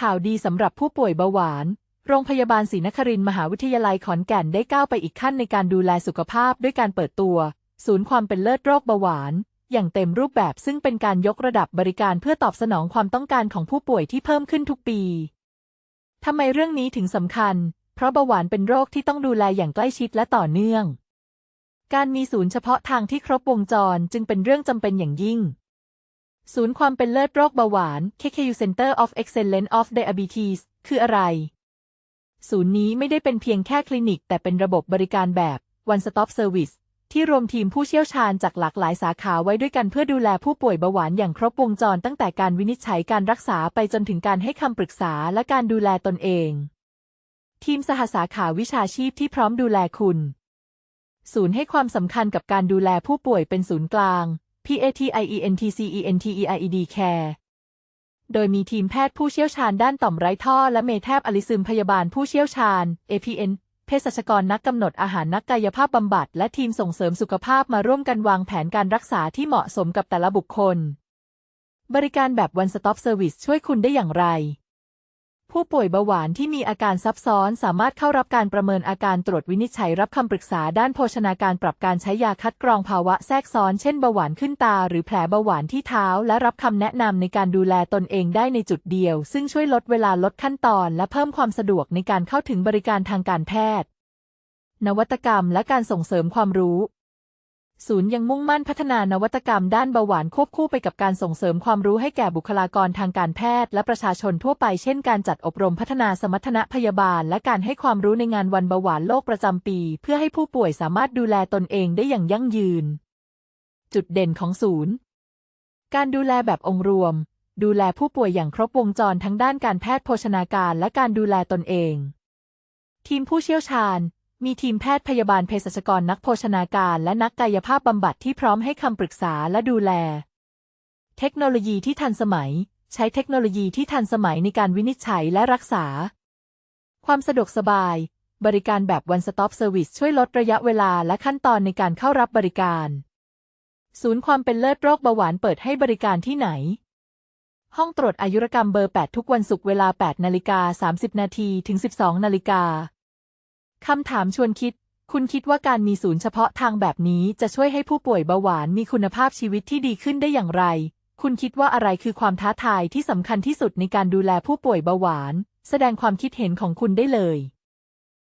ข่าวดีสำหรับผู้ป่วยเบาหวาน โรงพยาบาลศรีนครินทร์มหาวิทยาลัยขอนแก่นได้ก้าวไปอีกขั้นในการดูแลสุขภาพด้วยการเปิดตัว ศูนย์ความเป็นเลิศโรคเบาหวาน อย่างเต็มรูปแบบซึ่งเป็นการยกระดับบริการเพื่อตอบสนองความต้องการของผู้ป่วยที่เพิ่มขึ้นทุกปีทำไมเรื่องนี้ถึงสำคัญ เพราะเบาหวานเป็นโรคที่ต้องดูแลอย่างใกล้ชิดและต่อเนื่อง การมีศูนย์เฉพาะทางที่ครบวงจรจึงเป็นเรื่องจำเป็นอย่างยิ่ง ศูนย์ความเป็นเลิศโรคเบาหวาน KKU Center of Excellence of Diabetes คืออะไร ศูนย์นี้ไม่ได้เป็นเพียงแค่คลินิก แต่เป็นระบบบริการแบบ One Stop Service ที่รวมทีมผู้เชี่ยวชาญจากหลากหลายสาขาไว้ด้วยกันเพื่อดูแลผู้ป่วยเบาหวานอย่างครบวงจรตั้งแต่การวินิจฉัยการรักษาไปจนถึงการให้คำปรึกษาและการดูแลตนเอง ทีมสหสาขาวิชาชีพที่พร้อมดูแลคุณ ศูนย์ให้ความสำคัญกับการดูแลผู้ป่วยเป็นศูนย์กลาง PATIENTCENTERED Care โดยมีทีมแพทย์ผู้เชี่ยวชาญด้านต่อมไร้ท่อ และเมแทบอลิซึมพยาบาลผู้เชี่ยวชาญ APN เภสัชกรนักกำหนดอาหารนักกายภาพบำบัด และทีมส่งเสริมสุขภาพมาร่วมกันวางแผนการรักษาที่เหมาะสมกับแต่ละบุคคล บริการแบบ One Stop Service ช่วยคุณได้อย่างไร ผู้ป่วยเบาหวานที่มีอาการซับซ้อนสามารถเข้ารับการประเมินอาการตรวจวินิจฉัยรับคำปรึกษาด้านโภชนาการปรับการใช้ยาคัดกรองภาวะแทรกซ้อนเช่นเบาหวานขึ้นตา หรือแผลเบาหวานที่เท้า และรับคำแนะนำในการดูแลตนเองได้ในจุดเดียว ซึ่งช่วยลดเวลาลดขั้นตอน และเพิ่มความสะดวกในการเข้าถึงบริการทางการแพทย์ นวัตกรรมและการส่งเสริมความรู้ ศูนย์ยังมุ่งมั่นพัฒนานวัตกรรมด้านเบาหวานควบคู่ไปกับการส่งเสริมความรู้ให้แก่บุคลากรทางการแพทย์ และประชาชนทั่วไปเช่นการจัดอบรมพัฒนาสมรรถนะพยาบาล และการให้ความรู้ในงานวันเบาหวานโลกประจำปี เพื่อให้ผู้ป่วยสามารถดูแลตนเองได้อย่างยั่งยืน จุดเด่นของศูนย์ การดูแลแบบองค์รวม ดูแลผู้ป่วยอย่างครบวงจรทั้งด้านการแพทย์โภชนาการ และการดูแลตนเอง ทีมผู้เชี่ยวชาญ มีทีมแพทย์พยาบาลเภสัชกรนักโภชนาการและนักกายภาพบำบัดที่พร้อมให้คำปรึกษาและดูแล เทคโนโลยีที่ทันสมัย ใช้เทคโนโลยีที่ทันสมัยในการวินิจฉัยและรักษา ความสะดวกสบาย บริการแบบ One Stop Service ช่วยลดระยะเวลาและขั้นตอนในการเข้ารับบริการ ศูนย์ความเป็นเลิศโรคเบาหวานเปิดให้บริการที่ไหน ห้องตรวจอายุรกรรมเบอร์ 8 ทุกวันศุกร์เวลา 8 นาฬิกา 30 นาทีถึง 12 นาฬิกา คำถามชวนคิด คุณคิดว่าการมีศูนย์เฉพาะทางแบบนี้จะช่วยให้ผู้ป่วยเบาหวานมีคุณภาพชีวิตที่ดีขึ้นได้อย่างไร คุณคิดว่าอะไรคือความท้าทายที่สำคัญที่สุดในการดูแลผู้ป่วยเบาหวาน แสดงความคิดเห็นของคุณได้เลย